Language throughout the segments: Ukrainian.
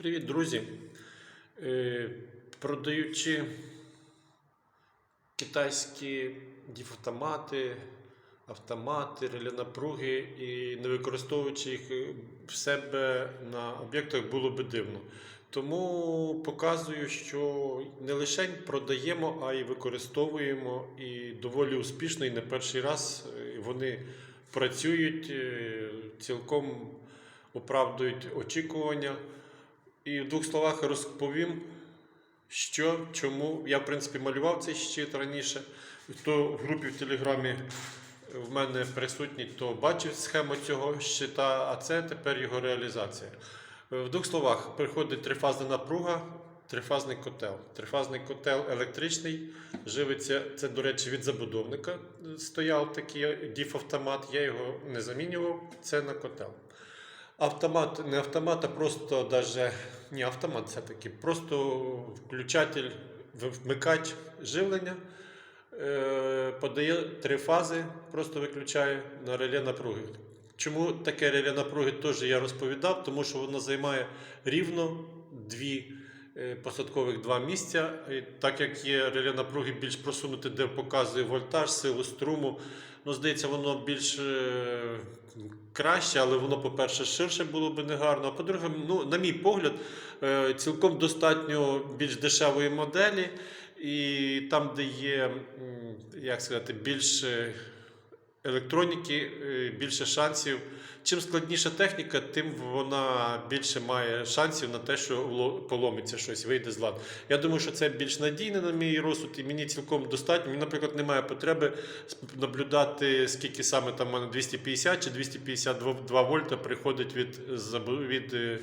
Привіт, друзі. Е, Продаючи китайські діфавтомати, автомати, реле напруги і не використовуючи їх в себе на об'єктах було би дивно. Тому показую, що не лише продаємо, а й використовуємо і доволі успішно, і не перший раз е, вони працюють, е, цілком оправдують очікування. І в двох словах розповім, що, чому. Я, в принципі, малював цей щит раніше. Хто в групі в Телеграмі в мене присутній, то бачив схему цього щита, а це тепер його реалізація. В двох словах, приходить трифазна напруга, трифазний котел. Трифазний котел електричний, живиться, це, до речі, від забудовника стояв такий діф-автомат, я його не замінював, це на котел. Автомат, не автомат, а просто даже не автомат все-таки, просто включатель, вмикач живлення, е, подає три фази, просто виключає на реле напруги. Чому таке реле напруги теж я розповідав, тому що воно займає рівно дві посадкових два місця. Так як є реле напруги більш просунуте, де показує вольтаж, силу струму, ну, здається, воно більш е, краще, але воно, по-перше, ширше було б негарно. А по-друге, ну, на мій погляд, е, цілком достатньо більш дешевої моделі, і там, де є, як сказати, більше електроніки, е, більше шансів. Чим складніша техніка, тим вона більше має шансів на те, що ло- поломиться щось, вийде з ладу. Я думаю, що це більш надійне на мій розсуд, і мені цілком достатньо. Мені, наприклад, немає потреби наблюдати, скільки саме там в мене 250 чи 252 вольта приходить від, від, е,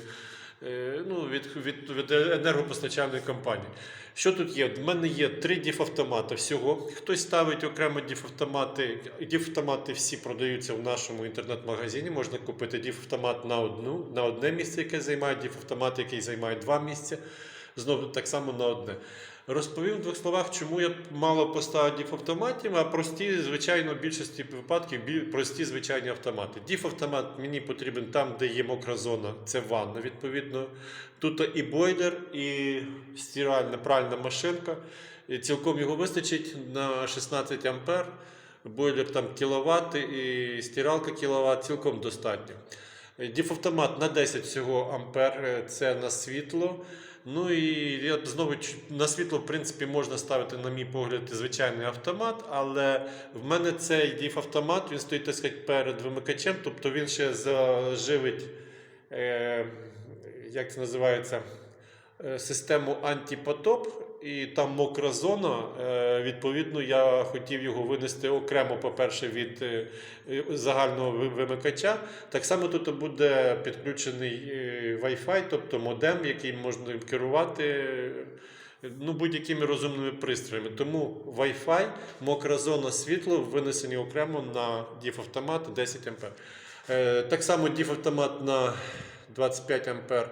ну, від, від, від енергопостачальної компанії. Що тут є? В мене є три діфавтомати всього. Хтось ставить окремо діфавтомати. Діфавтомати всі продаються в нашому інтернет-магазині. Можна купити діфавтомат на одну, на одне місце, яке займає, діфавтомат, який займає два місця. Знову так само на одне. Розповім в двох словах, чому я мало поставив діфавтоматів, а прості, звичайно, в більшості випадків прості звичайні автомати. Діфавтомат мені потрібен там, де є мокра зона, це ванна, відповідно. Тут і бойлер, і стиральна пральна машинка. І цілком його вистачить на 16 ампер. Бойлер там кіловат і стиралка кіловат, цілком достатньо. Діфавтомат на 10 всього ампер е, це на світло. Ну і я знову на світло, в принципі, можна ставити, на мій погляд, звичайний автомат, але в мене цей діф-автомат, він стоїть так сказати, перед вимикачем, тобто він ще заживить, е, як це називається, е, систему антипотоп, і там мокра зона. Е, Відповідно, я хотів його винести окремо, по-перше, від е, загального вимикача. Так само тут буде підключений е, Wi-Fi, тобто модем, який можна керувати. Ну, будь-якими розумними пристроями. Тому Wi-Fi, мокра зона світло винесені окремо на діфавтомат 10 А. Так само діфавтомат на 25 А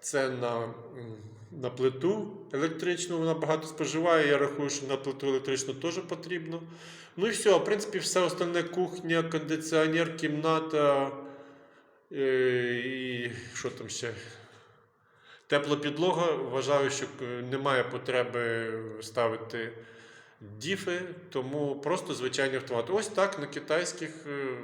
це на, на плиту електричну, вона багато споживає. Я рахую, що на плиту електричну теж потрібно. Ну і все, в принципі, все остальне кухня, кондиціонер, кімната. е, І що там ще? Тепла підлога. Вважаю, що е, немає потреби ставити діфи, тому просто звичайні автомати. Ось так на китайських е,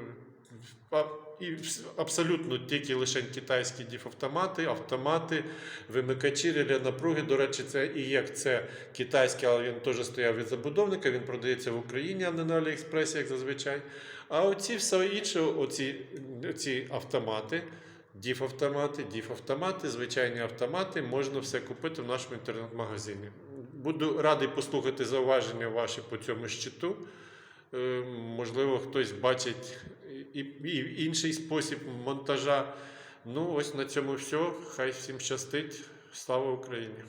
і абсолютно тільки лише китайські діфавтомати, автомати, вимикачі, реле напруги. До речі, це і як це китайський, але він теж стояв від забудовника, він продається в Україні, а не на Аліекспресі, як зазвичай. А оці все інше, оці, оці автомати. Діф-автомати, діф-автомати, звичайні автомати, можна все купити в нашому інтернет-магазині. Буду радий послухати зауваження ваші по цьому щиту. Е, Можливо, хтось бачить і, і інший спосіб монтажа. Ну, ось на цьому все. Хай всім щастить. Слава Україні!